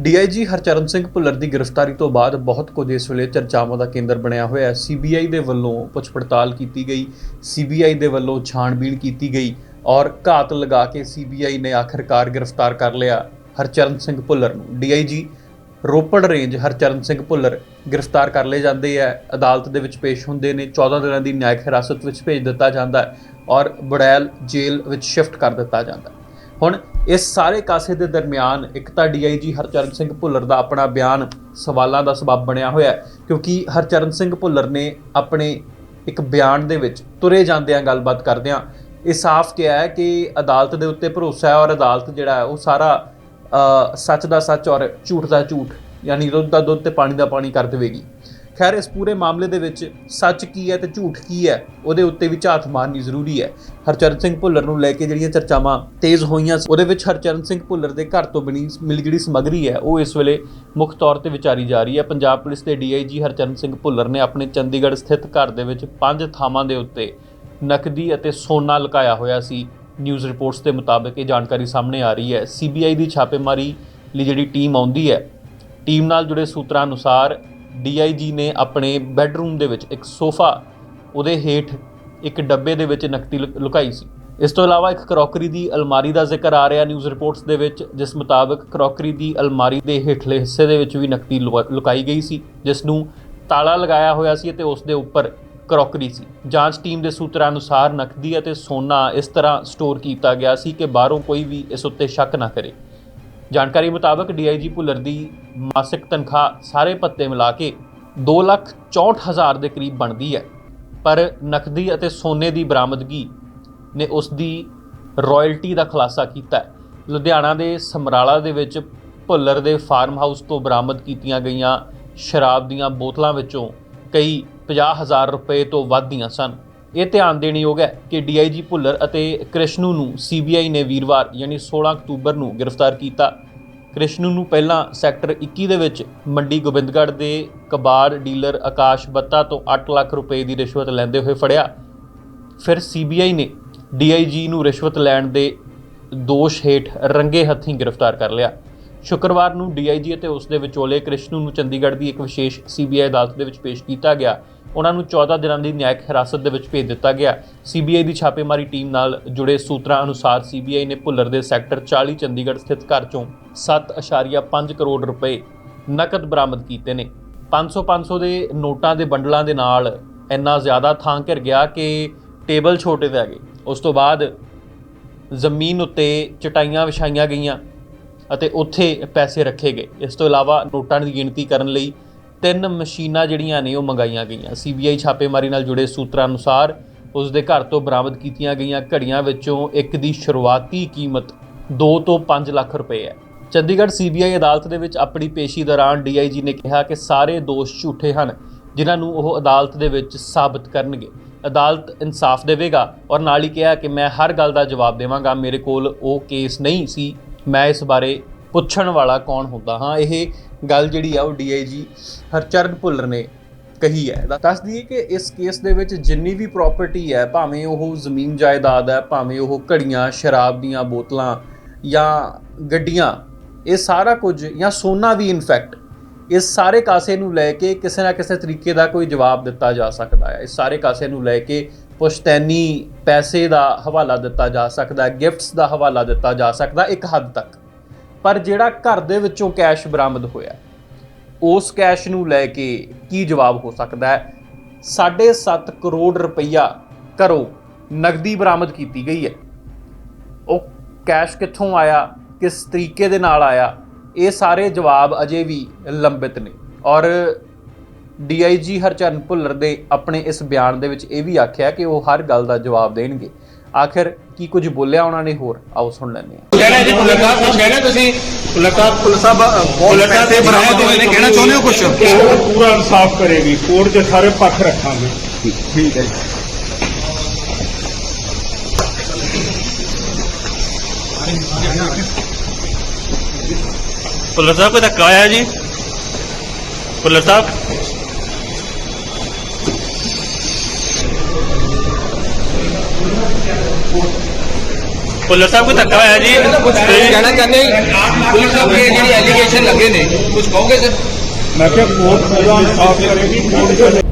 DIG Harcharan Singh Bhullar ਦੀ ਗ੍ਰਿਫਤਾਰੀ ਤੋਂ ਬਾਅਦ ਬਹੁਤ ਕੁਝ ਇਸ ਵੇਲੇ ਚਰਚਾਵਾਂ ਦਾ ਕੇਂਦਰ ਬਣਿਆ ਹੋਇਆ ਹੈ। ਸੀਬੀਆਈ ਦੇ ਵੱਲੋਂ ਪੁੱਛ ਪੜਤਾਲ ਕੀਤੀ ਗਈ ਸੀਬੀਆਈ ਦੇ ਵੱਲੋਂ ਛਾਣਬੀਣ ਕੀਤੀ ਗਈ ਔਰ ਘਾਤ ਲਗਾ ਕੇ ਸੀਬੀਆਈ ਨੇ ਆਖਰਕਾਰ ਗ੍ਰਿਫਤਾਰ ਕਰ ਲਿਆ ਹਰਚਰਨ ਸਿੰਘ ਭੁੱਲਰ ਨੂੰ। ਡੀਆਈਜੀ ਰੋਪੜ ਰੇਂਜ ਹਰਚਰਨ ਸਿੰਘ ਭੁੱਲਰ ਗ੍ਰਿਫਤਾਰ ਕਰ ਲਏ ਜਾਂਦੇ ਹੈ ਅਦਾਲਤ ਦੇ ਵਿੱਚ ਪੇਸ਼ ਹੁੰਦੇ ਨੇ। 14 ਦਿਨਾਂ ਦੀ ਨਿਆਇਕ ਹਿਰਾਸਤ ਵਿੱਚ ਭੇਜ ਦਿੱਤਾ ਜਾਂਦਾ ਹੈ ਔਰ ਬੜੈਲ ਜੇਲ੍ਹ ਵਿੱਚ ਸ਼ਿਫਟ ਕਰ ਦਿੱਤਾ ਜਾਂਦਾ ਹੈ। ਹੁਣ ਇਸ ਸਾਰੇ ਕਾਸੇ ਦੇ ਦਰਮਿਆਨ ਇੱਕ ਤਾਂ ਡੀਆਈਜੀ ਹਰਚਰਨ ਸਿੰਘ ਭੁੱਲਰ ਦਾ ਆਪਣਾ ਬਿਆਨ ਸਵਾਲਾਂ ਦਾ ਸਬਬ ਬਣਿਆ ਹੋਇਆ ਕਿਉਂਕਿ ਹਰਚਰਨ ਸਿੰਘ ਭੁੱਲਰ ਨੇ ਆਪਣੇ ਇੱਕ ਬਿਆਨ ਦੇ ਵਿੱਚ ਤੁਰੇ ਜਾਂਦਿਆਂ ਗੱਲਬਾਤ ਕਰਦਿਆਂ ਇਹ ਸਾਫ਼ ਕਿਹਾ ਹੈ ਕਿ ਅਦਾਲਤ ਦੇ ਉੱਤੇ ਭਰੋਸਾ ਹੈ ਔਰ ਅਦਾਲਤ ਜਿਹੜਾ ਹੈ ਉਹ ਸਾਰਾ ਸੱਚ ਦਾ ਸੱਚ ਔਰ ਝੂਠ ਦਾ ਝੂਠ, ਯਾਨੀ ਦੁੱਧ ਦਾ ਦੁੱਧ ਤੇ ਪਾਣੀ ਦਾ ਪਾਣੀ ਕਰ ਦੇਵੇਗੀ। ਖੈਰ, ਇਸ ਪੂਰੇ ਮਾਮਲੇ ਦੇ ਵਿੱਚ ਸੱਚ ਕੀ ਹੈ ਤੇ ਝੂਠ ਕੀ ਹੈ, ਉਹਦੇ ਉੱਤੇ ਵੀ ਝਾਤ ਮਾਰਨੀ ਜ਼ਰੂਰੀ ਹੈ। ਹਰਚਰਨ ਸਿੰਘ ਭੁੱਲਰ ਨੂੰ ਲੈ ਕੇ ਜਿਹੜੀਆਂ ਚਰਚਾਵਾਂ ਤੇਜ਼ ਹੋਈਆਂ ਸੀ, ਉਹਦੇ ਵਿੱਚ ਹਰਚਰਨ ਸਿੰਘ ਭੁੱਲਰ ਦੇ ਘਰ ਤੋਂ ਬਣੀ ਮਿਲ ਜਿਹੜੀ ਸਮੱਗਰੀ ਹੈ, ਉਹ ਇਸ ਵੇਲੇ ਮੁੱਖ ਤੌਰ ਤੇ ਵਿਚਾਰੀ ਜਾ ਰਹੀ ਹੈ। ਪੰਜਾਬ ਪੁਲਿਸ ਦੇ ਡੀਆਈਜੀ ਹਰਚਰਨ ਸਿੰਘ ਭੁੱਲਰ ਨੇ ਆਪਣੇ ਚੰਡੀਗੜ੍ਹ ਸਥਿਤ ਘਰ ਦੇ ਵਿੱਚ ਪੰਜ ਥਾਵਾਂ ਦੇ ਉੱਤੇ ਨਕਦੀ ਅਤੇ ਸੋਨਾ ਲੁਕਾਇਆ ਹੋਇਆ ਸੀ। ਨਿਊਜ਼ ਰਿਪੋਰਟਸ ਦੇ ਮੁਤਾਬਕ ਇਹ ਜਾਣਕਾਰੀ ਸਾਹਮਣੇ ਆ ਰਹੀ ਹੈ। ਸੀਬੀਆਈ ਦੀ ਛਾਪੇਮਾਰੀ ਲਈ ਜਿਹੜੀ ਟੀਮ ਆਉਂਦੀ ਹੈ, ਟੀਮ ਨਾਲ ਜੁੜੇ ਸੂਤਰਾਂ ਅਨੁਸਾਰ ਡੀਆਈਜੀ ਨੇ ਆਪਣੇ ਬੈੱਡਰੂਮ ਦੇ ਵਿੱਚ ਇੱਕ ਸੋਫਾ ਉਹਦੇ ਹੇਠ ਇੱਕ ਡੱਬੇ ਦੇ ਵਿੱਚ ਨਕਦੀ ਲੁ- ਲੁਕਾਈ ਸੀ। ਇਸ ਤੋਂ ਇਲਾਵਾ ਇੱਕ ਕਰੋਕਰੀ ਦੀ ਅਲਮਾਰੀ ਦਾ ਜ਼ਿਕਰ ਆ ਰਿਹਾ ਨਿਊਜ਼ ਰਿਪੋਰਟਸ ਦੇ ਵਿੱਚ, ਜਿਸ ਮੁਤਾਬਕ ਕਰੋਕਰੀ ਦੀ ਅਲਮਾਰੀ ਦੇ ਹੇਠਲੇ ਹਿੱਸੇ ਦੇ ਵਿੱਚ ਵੀ ਨਕਦੀ ਲੁਕਾ- ਲੁਕਾਈ ਗਈ ਸੀ, ਜਿਸ ਨੂੰ ਤਾਲਾ ਲਗਾਇਆ ਹੋਇਆ ਸੀ ਅਤੇ ਉਸ ਦੇ ਉੱਪਰ ਕਰੋਕਰੀ ਸੀ। ਜਾਂਚ ਟੀਮ ਦੇ ਸੂਤਰਾਂ ਅਨੁਸਾਰ ਨਕਦੀ ਅਤੇ ਸੋਨਾ ਇਸ ਤਰ੍ਹਾਂ ਸਟੋਰ ਕੀਤਾ ਗਿਆ ਸੀ ਕਿ ਬਾਹਰੋਂ ਕੋਈ ਵੀ ਇਸ ਉੱਤੇ ਸ਼ੱਕ ਨਾ ਕਰੇ। ਜਾਣਕਾਰੀ ਮੁਤਾਬਕ ਡੀਆਈਜੀ ਭੁੱਲਰ ਦੀ ਮਾਸਿਕ ਤਨਖਾਹ ਸਾਰੇ ਪੱਤੇ ਮਿਲਾ ਕੇ 264000 ਦੇ ਕਰੀਬ ਬਣਦੀ ਹੈ। ਪਰ ਨਕਦੀ ਅਤੇ ਸੋਨੇ ਦੀ ਬਰਾਮਦਗੀ ਨੇ ਉਸ ਦੀ ਰਾਇਲਟੀ ਦਾ ਖੁਲਾਸਾ ਕੀਤਾ ਲੁਧਿਆਣਾ ਦੇ ਸਮਰਾਲਾ ਦੇ ਵਿੱਚ ਭੁੱਲਰ ਦੇ ਫਾਰਮ ਹਾਊਸ ਤੋਂ ਬਰਾਮਦ ਕੀਤੀਆਂ ਗਈਆਂ ਸ਼ਰਾਬ ਦੀਆਂ ਬੋਤਲਾਂ ਵਿੱਚੋਂ ਕਈ 50000 ਰੁਪਏ ਤੋਂ ਵੱਧ ਦੀਆਂ ਸਨ। ਇਹ ਧਿਆਨ ਦੇਣ ਯੋਗ ਹੈ ਕਿ ਡੀਆਈਜੀ ਭੁੱਲਰ ਅਤੇ ਕ੍ਰਿਸ਼ਨੂ ਨੂੰ ਸੀਬੀਆਈ ਨੇ ਵੀਰਵਾਰ ਯਾਨੀ 16 ਅਕਤੂਬਰ ਨੂੰ ਗ੍ਰਿਫਤਾਰ ਕੀਤਾ। ਕ੍ਰਿਸ਼ਨੂ ਨੂੰ ਪਹਿਲਾਂ ਸੈਕਟਰ 21 ਦੇ ਵਿੱਚ ਮੰਡੀ ਗੋਬਿੰਦਗੜ੍ਹ ਦੇ ਕਬਾੜ ਡੀਲਰ ਆਕਾਸ਼ ਬੱਤਾ ਤੋਂ 8 ਲੱਖ ਰੁਪਏ ਦੀ ਰਿਸ਼ਵਤ ਲੈਂਦੇ ਹੋਏ ਫੜਿਆ। ਫਿਰ ਸੀਬੀਆਈ ਨੇ ਡੀਆਈਜੀ ਨੂੰ ਰਿਸ਼ਵਤ ਲੈਣ ਦੇ ਦੋਸ਼ ਹੇਠ ਰੰਗੇ ਹੱਥੀਂ ਗ੍ਰਿਫਤਾਰ ਕਰ ਲਿਆ। ਸ਼ੁੱਕਰਵਾਰ ਨੂੰ ਡੀਆਈਜੀ ਅਤੇ ਉਸ ਦੇ ਵਿਚੋਲੇ ਕ੍ਰਿਸ਼ਨੂ ਨੂੰ ਚੰਡੀਗੜ੍ਹ ਦੀ ਇੱਕ ਵਿਸ਼ੇਸ਼ ਸੀਬੀਆਈ ਅਦਾਲਤ ਦੇ ਵਿੱਚ ਪੇਸ਼ ਕੀਤਾ ਗਿਆ। ਉਹਨਾਂ ਨੂੰ 14 ਦਿਨਾਂ ਦੀ ਨਿਆਇਕ ਹਿਰਾਸਤ ਦੇ ਵਿੱਚ ਭੇਜ ਦਿੱਤਾ ਗਿਆ। ਸੀਬੀਆਈ ਦੀ ਛਾਪੇਮਾਰੀ ਟੀਮ ਨਾਲ ਜੁੜੇ ਸੂਤਰਾਂ ਅਨੁਸਾਰ ਸੀਬੀਆਈ ਨੇ ਭੁੱਲਰ ਦੇ ਸੈਕਟਰ 40 ਚੰਡੀਗੜ੍ਹ ਸਥਿਤ ਘਰ ਚੋਂ 7.5 ਕਰੋੜ ਰੁਪਏ ਨਕਦ ਬਰਾਮਦ ਕੀਤੇ ਨੇ। 500-500 ਦੇ ਨੋਟਾਂ ਦੇ ਬੰਡਲਾਂ ਦੇ ਨਾਲ ਇੰਨਾ ਜ਼ਿਆਦਾ ਥਾਂ ਘਿਰ ਗਿਆ ਕਿ ਟੇਬਲ ਛੋਟੇ ਪੈ ਗਏ। ਉਸ ਤੋਂ ਬਾਅਦ ਜ਼ਮੀਨ ਉੱਤੇ ਚਟਾਈਆਂ ਵਿਛਾਈਆਂ ਗਈਆਂ ਅਤੇ ਉੱਥੇ ਪੈਸੇ ਰੱਖੇ ਗਏ। ਇਸ ਤੋਂ ਇਲਾਵਾ ਨੋਟਾਂ ਦੀ ਗਿਣਤੀ ਕਰਨ ਲਈ ਤਿੰਨ ਮਸ਼ੀਨਾਂ ਜਿਹੜੀਆਂ ਨੇ ਉਹ ਮੰਗਾਈਆਂ ਗਈਆਂ। ਸੀਬੀਆਈ ਛਾਪੇਮਾਰੀ ਨਾਲ ਜੁੜੇ ਸੂਤਰਾਂ ਅਨੁਸਾਰ ਉਸ ਦੇ ਘਰ ਤੋਂ ਬਰਾਮਦ ਕੀਤੀਆਂ ਗਈਆਂ ਘੜੀਆਂ ਵਿੱਚੋਂ ਇੱਕ ਦੀ ਸ਼ੁਰੂਆਤੀ ਕੀਮਤ 2 ਤੋਂ 5 ਲੱਖ ਰੁਪਏ ਹੈ। ਚੰਡੀਗੜ੍ਹ ਸੀਬੀਆਈ ਅਦਾਲਤ ਦੇ ਵਿੱਚ ਆਪਣੀ ਪੇਸ਼ੀ ਦੌਰਾਨ ਡੀਆਈਜੀ ਨੇ ਕਿਹਾ ਕਿ ਸਾਰੇ ਦੋਸ਼ ਝੂਠੇ ਹਨ, ਜਿਨ੍ਹਾਂ ਨੂੰ ਉਹ ਅਦਾਲਤ ਦੇ ਵਿੱਚ ਸਾਬਤ ਕਰਨਗੇ। ਅਦਾਲਤ ਇਨਸਾਫ ਦੇਵੇਗਾ ਔਰ ਨਾਲ ਹੀ ਕਿਹਾ ਕਿ ਮੈਂ ਹਰ ਗੱਲ ਦਾ ਜਵਾਬ ਦੇਵਾਂਗਾ। ਮੇਰੇ ਕੋਲ ਉਹ ਕੇਸ ਨਹੀਂ ਸੀ। ਮੈਂ ਇਸ ਬਾਰੇ ਪੁੱਛਣ ਵਾਲਾ ਕੌਣ ਹੁੰਦਾ? ਹਾਂ, ਇਹ ਗੱਲ ਜਿਹੜੀ ਆ ਉਹ ਡੀਆਈਜੀ ਹਰਚਰਨ ਭੁੱਲਰ ਨੇ ਕਹੀ ਹੈ। ਦੱਸ ਦਈਏ ਕਿ ਇਸ ਕੇਸ ਦੇ ਵਿੱਚ ਜਿੰਨੀ ਵੀ ਪ੍ਰਾਪਰਟੀ ਹੈ, ਭਾਵੇਂ ਉਹ ਜ਼ਮੀਨ ਜਾਇਦਾਦ ਹੈ, ਭਾਵੇਂ ਉਹ ਘੜੀਆਂ, ਸ਼ਰਾਬ ਦੀਆਂ ਬੋਤਲਾਂ ਜਾਂ ਗੱਡੀਆਂ, ਇਹ ਸਾਰਾ ਕੁਝ ਜਾਂ ਸੋਨਾ ਵੀ ਇਨਫੈਕਟ ਇਸ ਸਾਰੇ ਕਾਸੇ ਨੂੰ ਲੈ ਕੇ ਕਿਸੇ ਨਾ ਕਿਸੇ ਤਰੀਕੇ ਦਾ ਕੋਈ ਜਵਾਬ ਦਿੱਤਾ ਜਾ ਸਕਦਾ ਹੈ। ਇਸ ਸਾਰੇ ਕਾਸੇ ਨੂੰ ਲੈ ਕੇ ਪੁਸ਼ਤੈਨੀ ਪੈਸੇ ਦਾ ਹਵਾਲਾ ਦਿੱਤਾ ਜਾ ਸਕਦਾ ਹੈ ਗਿਫਟਸ ਦਾ ਹਵਾਲਾ ਦਿੱਤਾ ਜਾ ਸਕਦਾ ਇੱਕ ਹੱਦ ਤੱਕ। ਪਰ ਜਿਹੜਾ ਘਰ ਦੇ ਵਿੱਚੋਂ ਕੈਸ਼ ਬਰਾਮਦ ਹੋਇਆ, ਉਸ ਕੈਸ਼ ਨੂੰ ਲੈ ਕੇ ਕੀ ਜਵਾਬ ਹੋ ਸਕਦਾ ਹੈ? 7.5 ਕਰੋੜ ਰੁਪਈਆ ਘਰੋਂ ਨਗਦੀ ਬਰਾਮਦ ਕੀਤੀ ਗਈ ਹੈ। ਉਹ ਕੈਸ਼ ਕਿੱਥੋਂ ਆਇਆ, ਕਿਸ ਤਰੀਕੇ ਦੇ ਨਾਲ ਆਇਆ? ਇਹ ਸਾਰੇ ਜਵਾਬ ਅਜੇ ਵੀ ਲੰਬਿਤ ਨੇ ਔਰ ਡੀਆਈਜੀ ਹਰਚਰਨ ਭੁੱਲਰ ਦੇ ਆਪਣੇ ਇਸ ਬਿਆਨ ਦੇ ਵਿੱਚ ਇਹ ਵੀ ਆਖਿਆ ਕਿ ਉਹ ਹਰ ਗੱਲ ਦਾ ਜਵਾਬ ਦੇਣਗੇ। ਆਖਿਰ ਕੀ ਕੁਝ ਬੋਲਿਆ ਉਹਨਾਂ ਨੇ ਹੋਰ? ਆਓ ਸੁਣ ਲੈਂਦੇ ਹਾਂ। ਕਹਿਣਾ ਜੀ ਮੁਲਾਕਾਤ ਕੁਝ ਕਹਿਣਾ ਤੁਸੀਂ? ਪੁਲਿਸ ਸਾਹਿਬ ਬਹੁਤ ਮੁਲਾਕਾਤ ਪੈਸੇ ਦੇ ਬਰਾਮਦ ਹੋਏ ਨੇ ਕਹਿਣਾ ਚਾਹੁੰਦੇ ਹੋ ਕੁਝ ਕੋਰਟ ਪੂਰਾ ਇਨਸਾਫ ਕਰੇਗੀ ਕੋਰਟ ਦੇ ਸਾਰੇ ਪੱਖ ਰੱਖਾਂਗੇ। ਠੀਕ ਹੈ ਜੀ। ਭੁੱਲਰ ਸਾਹਿਬ ਕੋਈ ਧੱਕਾ ਆਇਆ ਜੀ? ਭੁੱਲਰ ਸਾਹਿਬ? ਭੁੱਲਰ ਸਾਹਿਬ ਕੋਈ ਧੱਕਾ ਹੋਇਆ ਜੀ ਕੁਝ ਕਹਿਣਾ ਚਾਹੁੰਦੇ ਹੋ ਪੁਲਿਸ ਸਾਹਿਬ ਦੇ ਜਿਹੜੇ ਐਲੀਗੇਸ਼ਨ ਲੱਗੇ ਨੇ ਕੁਝ ਕਹੋਗੇ ਸਰ ਮੈਂ ਕਿਹਾ ਕੋਰਟ ਪੂਰਾ ਇਨਸਾਫ ਕਰੇਗੀ ਕੋਰਟ